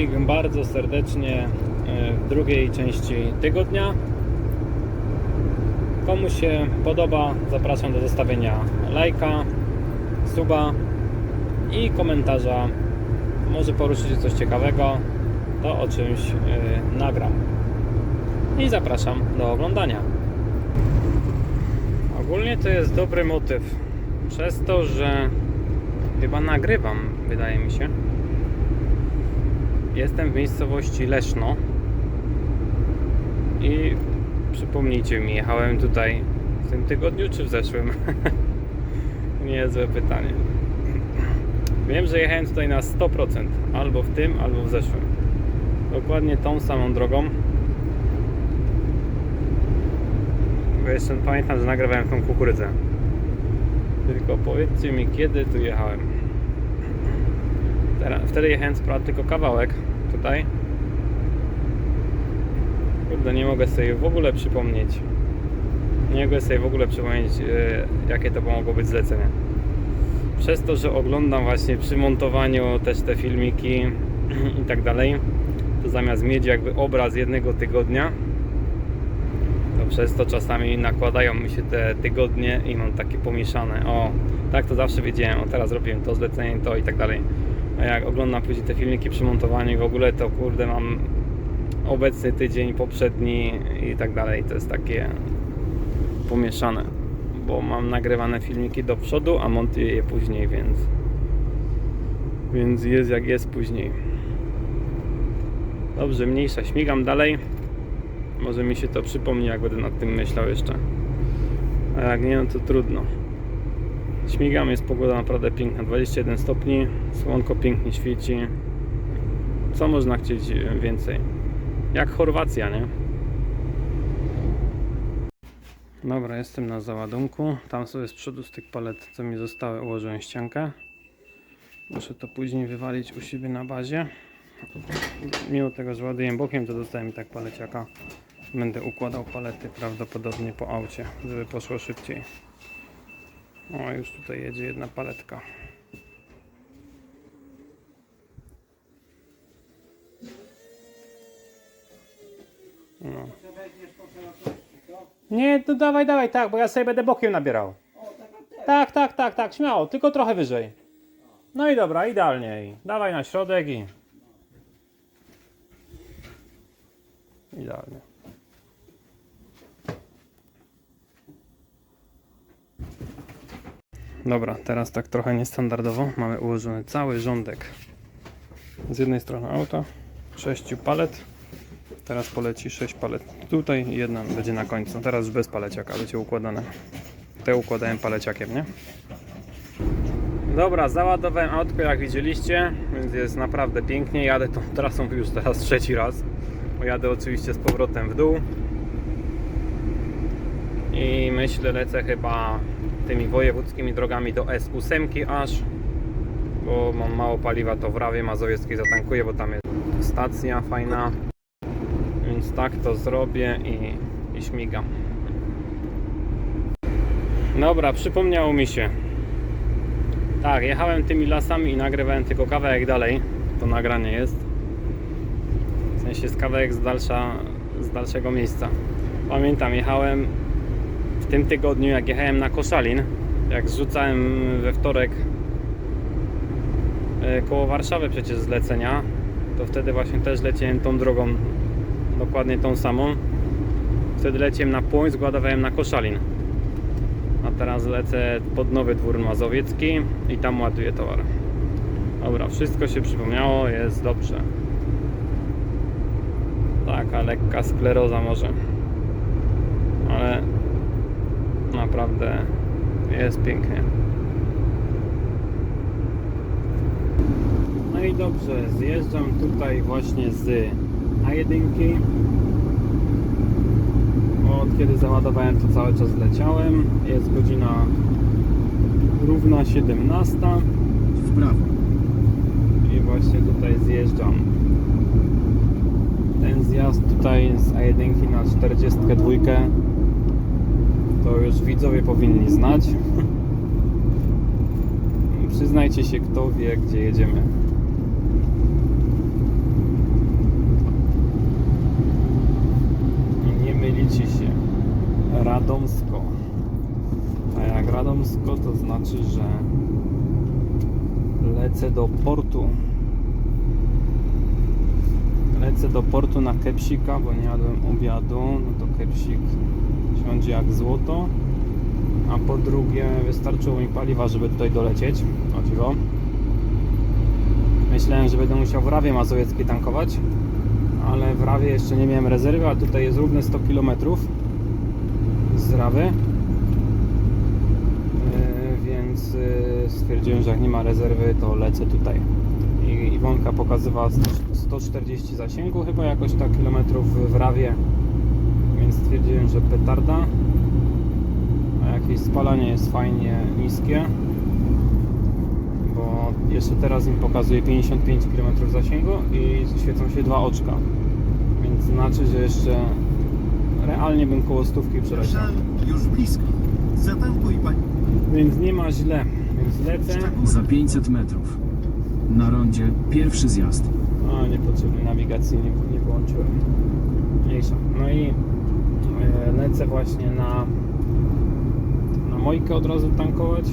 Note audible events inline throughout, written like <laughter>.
Wszystkich bardzo serdecznie e, w drugiej części tygodnia. Komu się podoba, zapraszam do zostawienia lajka, suba i komentarza. Może poruszycie coś ciekawego, to o czymś e, nagram. I zapraszam do oglądania. Ogólnie to jest dobry motyw. Przez to, że chyba nagrywam, wydaje mi się. Jestem w miejscowości Leszno i przypomnijcie mi, jechałem tutaj w tym tygodniu czy w zeszłym? <laughs> Niezłe pytanie. Wiem, że jechałem tutaj na 100%, albo w tym, albo w zeszłym. Dokładnie tą samą drogą. Bo jeszcze pamiętam, że nagrywałem tą kukurydzę. Tylko powiedzcie mi, kiedy tu jechałem. Wtedy jechałem co prawda tylko kawałek tutaj. Kurde, nie mogę sobie w ogóle przypomnieć. Nie mogę sobie w ogóle przypomnieć, e, jakie to mogło być zlecenie. Przez to, że oglądam właśnie przy montowaniu też te filmiki <clears throat> i tak dalej, to zamiast mieć jakby obraz jednego tygodnia, to przez to czasami nakładają mi się te tygodnie i mam takie pomieszane. O, tak to zawsze wiedziałem, o teraz robiłem to zlecenie, to i tak dalej. A jak oglądam później te filmiki przy montowaniu w ogóle to kurde mam obecny tydzień, poprzedni i tak dalej. To jest takie pomieszane, bo mam nagrywane filmiki do przodu, a montuję je później, więc więc jest jak jest później. Dobrze, mniejsza, śmigam dalej. Może mi się to przypomni, jak będę nad tym myślał jeszcze. A jak nie, no to trudno. Śmigam, jest pogoda naprawdę piękna. 21 stopni, słonko pięknie świeci. Co można chcieć więcej? Jak Chorwacja, nie? Dobra, jestem na załadunku. Tam sobie z przodu z tych palet, co mi zostały, ułożyłem ściankę. Muszę to później wywalić u siebie na bazie. Mimo tego, że ładuję bokiem, to dostałem i tak paleciaka. Będę układał palety prawdopodobnie po aucie, żeby poszło szybciej. O, już tutaj jedzie jedna paletka. No. Nie, to dawaj, dawaj, tak, bo ja sobie będę bokiem nabierał. Tak, tak, tak, tak, śmiało, tylko trochę wyżej. No i dobra, idealnie. Dawaj na środek i... Idealnie. Dobra, teraz tak trochę niestandardowo. Mamy ułożony cały rządek z jednej strony auta, sześciu palet. Teraz poleci 6 palet tutaj i jedna będzie na końcu. Teraz już bez paleciaka będzie układane. Te układałem paleciakiem, nie? Dobra, załadowałem autko jak widzieliście, więc jest naprawdę pięknie. Jadę tą trasą już teraz trzeci raz. Jadę oczywiście z powrotem w dół. I myślę, lecę chyba tymi wojewódzkimi drogami do S8 aż. Bo mam mało paliwa, to w Rawie Mazowieckiej zatankuję, bo tam jest stacja fajna. Więc tak to zrobię i, i śmigam. Dobra, przypomniało mi się. Tak, jechałem tymi lasami i nagrywałem tylko kawałek dalej. To nagranie jest. W sensie jest kawałek z, dalsza, z dalszego miejsca. Pamiętam, jechałem tym tygodniu, jak jechałem na Koszalin, jak zrzucałem we wtorek e, koło Warszawy przecież zlecenia, to wtedy właśnie też leciałem tą drogą, dokładnie tą samą. Wtedy leciałem na Płońsk, ładowałem na Koszalin. A teraz lecę pod Nowy Dwór Mazowiecki i tam ładuję towar. Dobra, wszystko się przypomniało, jest dobrze. Taka lekka skleroza może. Ale naprawdę jest pięknie. No i dobrze, zjeżdżam tutaj właśnie z A1 bo od kiedy załadowałem to cały czas leciałem. Jest godzina równa 17 W prawo. i właśnie tutaj zjeżdżam. Ten zjazd tutaj z A1 na 42 to już widzowie powinni znać. Przyznajcie się, kto wie, gdzie jedziemy. I nie mylicie się. Radomsko. A jak Radomsko, to znaczy, że lecę do portu. Lecę do portu na kepsika, bo nie jadłem obiadu. No to kepsik siądzie jak złoto. A po drugie, wystarczyło mi paliwa, żeby tutaj dolecieć. O dziwo. Myślałem, że będę musiał w Rawie Mazowieckiej tankować, ale w Rawie jeszcze nie miałem rezerwy, a tutaj jest równe 100 km z Rawy. Yy, więc yy, stwierdziłem, że jak nie ma rezerwy, to lecę tutaj. I Iwonka pokazywała 100 140 zasięgu chyba jakoś tak kilometrów w Rawie, więc stwierdziłem, że petarda. A jakieś spalanie jest fajnie niskie bo jeszcze teraz mi pokazuje 55 km zasięgu i świecą się dwa oczka. Więc znaczy, że jeszcze realnie bym koło stówki przeleciał. Już blisko. Zatankuj pani. Więc nie ma źle. Więc lecę. Za 500 metrów. Na rondzie pierwszy zjazd. A, niepotrzebnej nawigacji nie, nie wyłączyłem. Mniejsza. No i lecę właśnie na na Mojkę od razu tankować.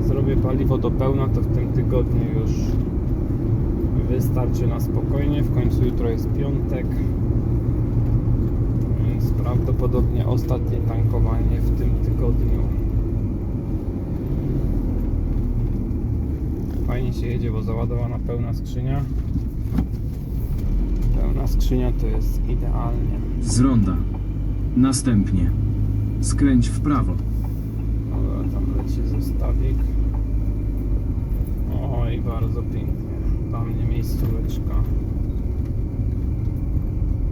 Zrobię paliwo do pełna, to w tym tygodniu już wystarczy na spokojnie. W końcu jutro jest piątek. Więc prawdopodobnie ostatnie tankowanie w tym tygodniu. Fajnie się jedzie, bo załadowana pełna skrzynia. Pełna skrzynia to jest idealnie. Z ronda. Następnie. Skręć w prawo. Dobra, tam leci zestawik. Oj, bardzo pięknie. Dla mnie miejscóweczka.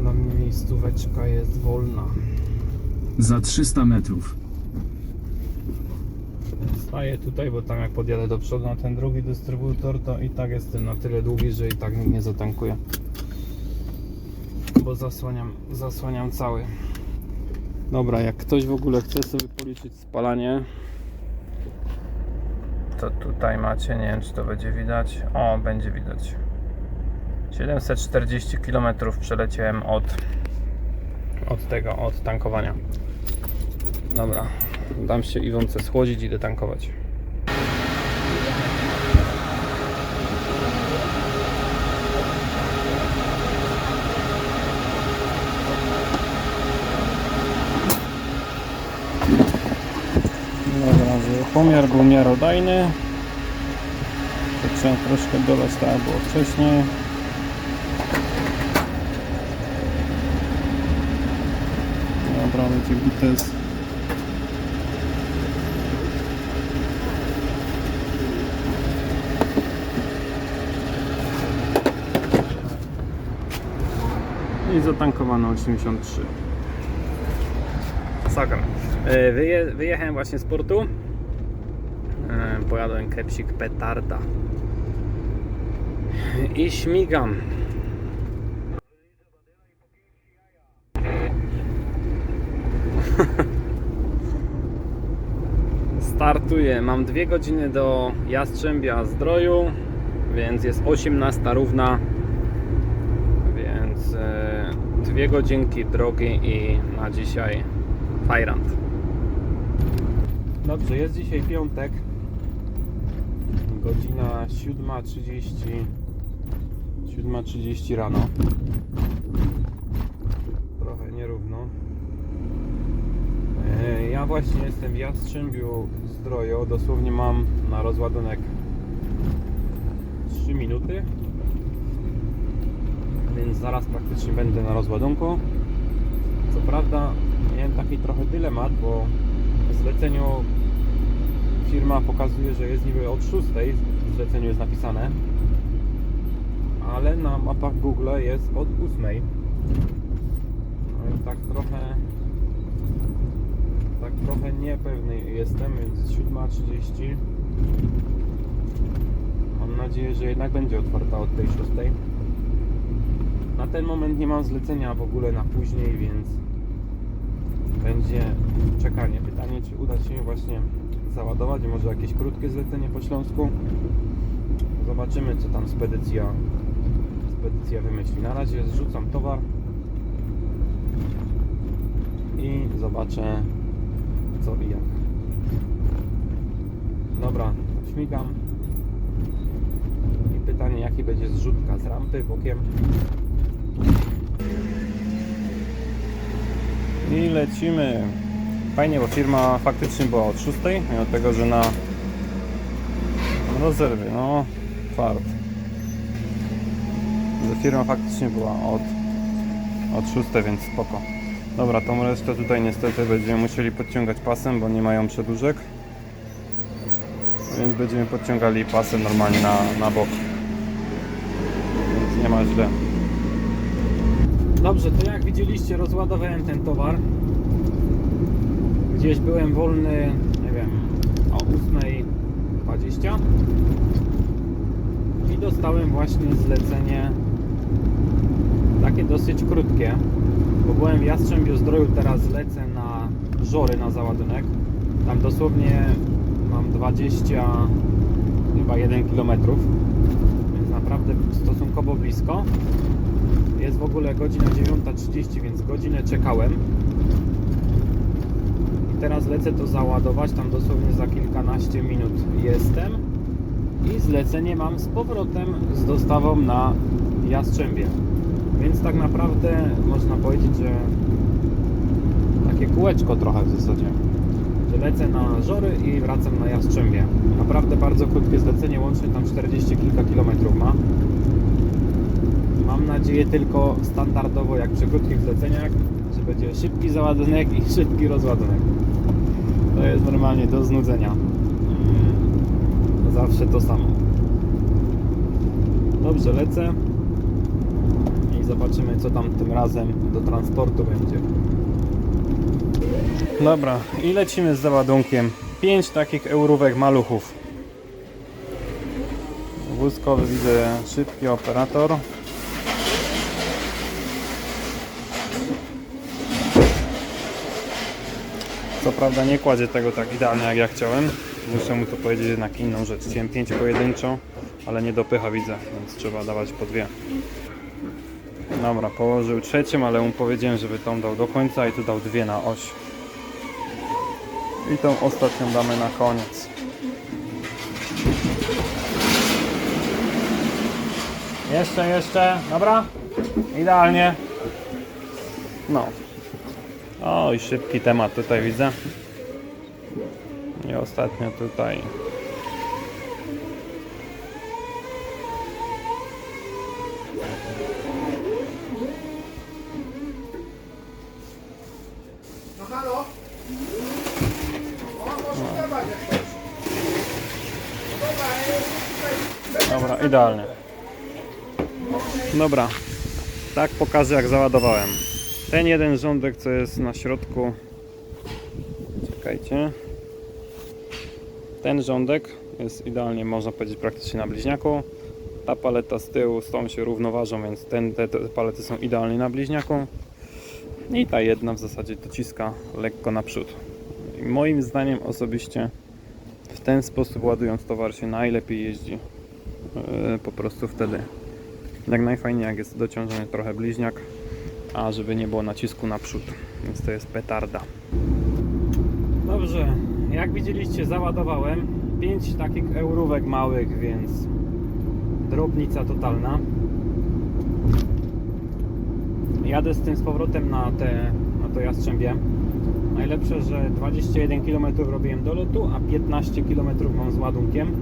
Dla mnie miejscóweczka jest wolna. Za 300 metrów. Staję tutaj, bo tam jak podjadę do przodu na ten drugi dystrybutor, to i tak jestem na tyle długi, że i tak nikt nie zatankuje. Bo zasłaniam, zasłaniam cały. Dobra, jak ktoś w ogóle chce sobie policzyć spalanie, to tutaj macie, nie wiem czy to będzie widać. O, będzie widać. 740 km przeleciałem od, od tego, od tankowania. Dobra, dam się Iwonce schłodzić i idę tankować. Dobra, że pomiar był miarodajny. To trzeba troszkę tak jak było wcześniej. Dobra, będzie bites. I zatankowano 83. Sagan. E, Wyje, wyjechałem właśnie z portu. Pojadłem kepsik petarda. I śmigam. <laughs> Startuję. Mam dwie godziny do Jastrzębia Zdroju, więc jest 18 równa. Więc e, dwie godzinki drogi i na dzisiaj Fajrant. Dobrze, jest dzisiaj piątek. Godzina 7.30. 7.30 rano. Trochę nierówno. E, Ja właśnie jestem w Jastrzębiu Zdroju. Dosłownie mam na rozładunek 3 minuty. Więc zaraz praktycznie będę na rozładunku. Co prawda miałem taki trochę dylemat, bo w zleceniu firma pokazuje, że jest niby od 6 w zleceniu jest napisane, ale na mapach Google jest od 8. No i tak trochę tak trochę niepewny jestem, więc 7.30 Mam nadzieję, że jednak będzie otwarta od tej 6. Na ten moment nie mam zlecenia w ogóle na później, więc będzie czekanie. Pytanie, czy uda się właśnie załadować, może jakieś krótkie zlecenie po Śląsku. Zobaczymy, co tam spedycja, spedycja wymyśli. Na razie zrzucam towar zobaczę co i jak. Dobra, śmigam. I pytanie, jaki będzie zrzutka z rampy bokiem. I lecimy. Fajnie, bo firma faktycznie była od 6, mimo tego, że na rezerwie, no fart. Że firma faktycznie była od, od 6, więc spoko. Dobra, tą resztę tutaj niestety będziemy musieli podciągać pasem, bo nie mają przedłużek. Więc będziemy podciągali pasem normalnie na, na bok. Więc nie ma źle. Dobrze, to jak widzieliście, rozładowałem ten towar. Gdzieś byłem wolny, nie wiem, o 8.20 i dostałem właśnie zlecenie takie dosyć krótkie, bo byłem w Jastrzębiu Zdroju, teraz lecę na Żory na załadunek. Tam dosłownie mam 20 chyba 1 km, więc naprawdę stosunkowo blisko. Jest w ogóle godzina 9.30, więc godzinę czekałem. Teraz lecę to załadować, tam dosłownie za kilkanaście minut jestem. I zlecenie mam z powrotem z dostawą na Jastrzębie. Więc tak naprawdę można powiedzieć, że takie kółeczko trochę w zasadzie. Że lecę na Żory i wracam na Jastrzębie. Naprawdę bardzo krótkie zlecenie, łącznie tam 40 kilka kilometrów ma. Mam nadzieję tylko standardowo jak przy krótkich zleceniach, że będzie szybki załadunek i szybki rozładunek. To jest normalnie do znudzenia. Mm, Zawsze to samo. Dobrze, lecę i zobaczymy co tam tym razem do transportu będzie. Dobra, i lecimy z załadunkiem. 5 takich eurówek maluchów. Wózkowy widzę szybki operator. Co prawda nie kładzie tego tak idealnie jak ja chciałem. Muszę mu to powiedzieć jednak inną rzecz. Chciałem 5 pojedynczo, ale nie dopycha widzę, więc trzeba dawać po dwie. Dobra, położył trzecią, ale mu powiedziałem, żeby tą dał do końca i tu dał dwie na oś. I tą ostatnią damy na koniec. Jeszcze, jeszcze, dobra? Idealnie. No. O, i szybki temat tutaj widzę. I ostatnio tutaj. Dobra, idealnie. Dobra, tak pokażę jak załadowałem. Ten jeden rządek, co jest na środku. Czekajcie. Ten rządek jest idealnie, można powiedzieć, praktycznie na bliźniaku. Ta paleta z tyłu z tą się równoważą, więc ten, te, te palety są idealnie na bliźniaku. I ta jedna w zasadzie dociska lekko naprzód. I moim zdaniem osobiście w ten sposób ładując towar się najlepiej jeździ. Yy, po prostu wtedy. Jak najfajniej jak jest dociążony trochę bliźniak, a żeby nie było nacisku naprzód. Więc to jest petarda. Dobrze, jak widzieliście załadowałem 5 takich eurówek małych, więc drobnica totalna. Jadę z tym z powrotem na, te, na to Jastrzębie. Najlepsze, że 21 km robiłem do lotu, a 15 km mam z ładunkiem.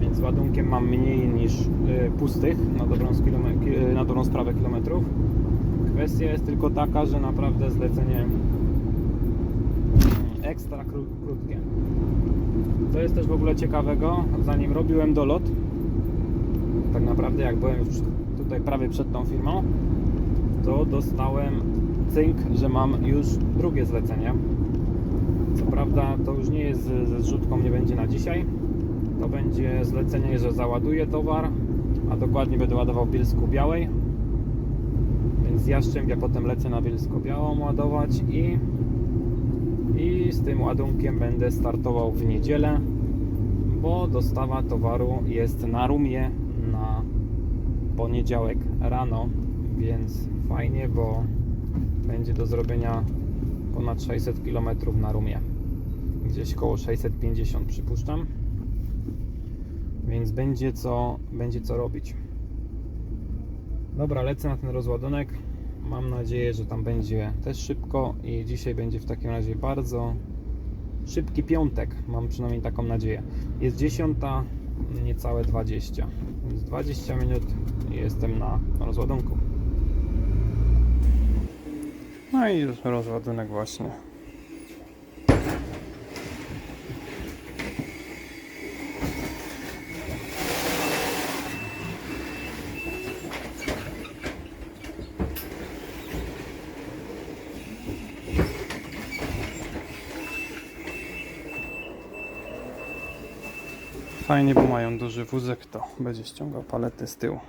Więc z ładunkiem mam mniej niż y, pustych na dobrą, y, na dobrą sprawę kilometrów. Kwestia jest tylko taka, że naprawdę zlecenie mm, ekstra kró- krótkie. Co jest też w ogóle ciekawego, zanim robiłem dolot, tak naprawdę jak byłem już tutaj prawie przed tą firmą, to dostałem cynk, że mam już drugie zlecenie. Co prawda to już nie jest ze zrzutką, nie będzie na dzisiaj. To będzie zlecenie, że załaduję towar, a dokładnie będę ładował Bielsku Białej. Z Jastrzębia potem lecę na Bielską Białą ładować i, i z tym ładunkiem będę startował w niedzielę, bo dostawa towaru jest na rumie na poniedziałek rano, więc fajnie, bo będzie do zrobienia ponad 600 km na rumie. Gdzieś koło 650 przypuszczam. Więc będzie co, będzie co robić. Dobra, lecę na ten rozładunek. Mam nadzieję, że tam będzie też szybko i dzisiaj będzie w takim razie bardzo szybki piątek. Mam przynajmniej taką nadzieję. Jest 10, niecałe 20. Więc 20 minut jestem na rozładunku. No i rozładunek właśnie. Fajnie, bo mają duży wózek, to będzie ściągał palety z tyłu.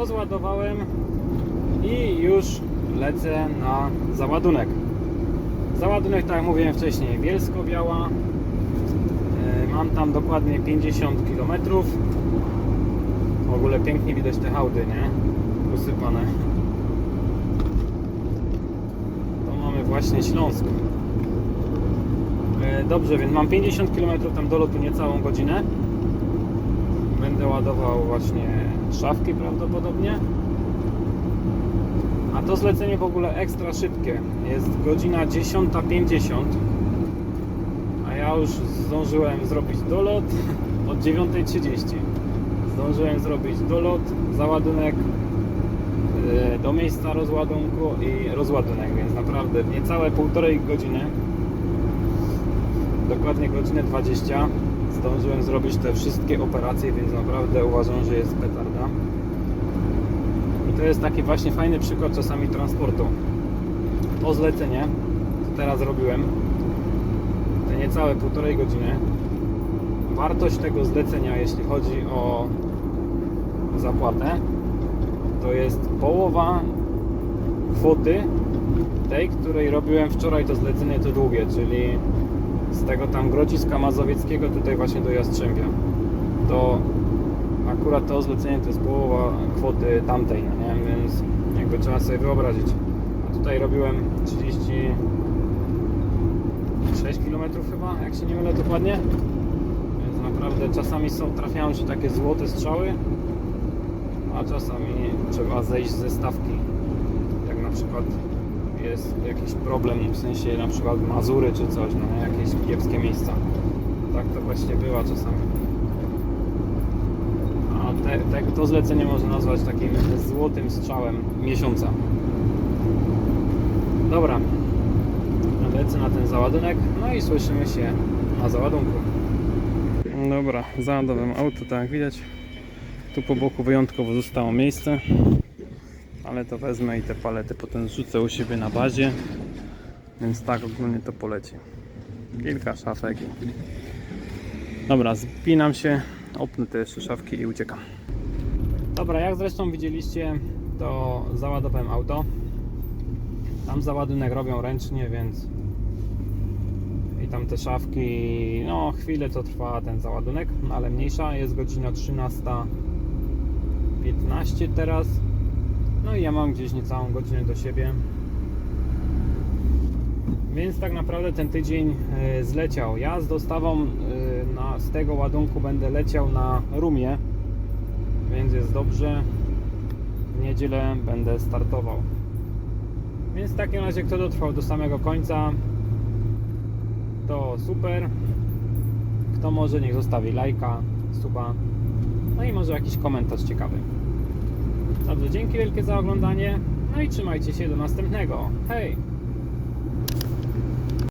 rozładowałem i już lecę na załadunek. Załadunek, tak jak mówiłem wcześniej, Bielsko-Biała. E, Mam tam dokładnie 50 km. W ogóle pięknie widać te hałdy, nie? Usypane. To mamy właśnie Śląsk. E, Dobrze, więc mam 50 km tam do lotu niecałą godzinę. Będę ładował właśnie szafki prawdopodobnie. A to zlecenie w ogóle ekstra szybkie. Jest godzina 10.50. A ja już zdążyłem zrobić dolot od 9.30. Zdążyłem zrobić dolot, załadunek yy, do miejsca rozładunku i rozładunek, więc naprawdę niecałe półtorej godziny dokładnie godzinę 20 zdążyłem zrobić te wszystkie operacje, więc naprawdę uważam, że jest petarda. To jest taki właśnie fajny przykład czasami transportu. To zlecenie, co teraz robiłem, te niecałe półtorej godziny, wartość tego zlecenia, jeśli chodzi o zapłatę, to jest połowa kwoty tej, której robiłem wczoraj to zlecenie to długie, czyli z tego tam Grodziska Mazowieckiego tutaj właśnie do Jastrzębia. To akurat to zlecenie to jest połowa kwoty tamtej, no nie? Więc jakby trzeba sobie wyobrazić. A tutaj robiłem 36 km chyba, jak się nie mylę dokładnie. Więc naprawdę czasami są, trafiają się takie złote strzały, a czasami trzeba zejść ze stawki. Jak na przykład jest jakiś problem, w sensie na przykład Mazury czy coś, no jakieś kiepskie miejsca. Tak to właśnie bywa czasami. Te, te, to zlecenie można nazwać takim złotym strzałem miesiąca. Dobra, lecę na ten załadunek, no i słyszymy się na załadunku. Dobra, załadowałem auto, tak jak widać. Tu po boku wyjątkowo zostało miejsce ale to wezmę i te palety potem zrzucę u siebie na bazie więc tak ogólnie to poleci kilka szafek dobra, spinam się opnę te jeszcze szafki i uciekam dobra, jak zresztą widzieliście to załadowałem auto tam załadunek robią ręcznie, więc i tam te szafki no chwilę to trwa ten załadunek no, ale mniejsza, jest godzina 13.15 teraz no i ja mam gdzieś niecałą godzinę do siebie. Więc tak naprawdę ten tydzień e, zleciał. Ja z dostawą e, na, z tego ładunku będę leciał na Rumie, więc jest dobrze. W niedzielę będę startował. Więc w takim razie, kto dotrwał do samego końca, to super. Kto może, niech zostawi lajka, suba, no i może jakiś komentarz ciekawy. Dobrze, dzięki wielkie za oglądanie. No i trzymajcie się do następnego. Hej!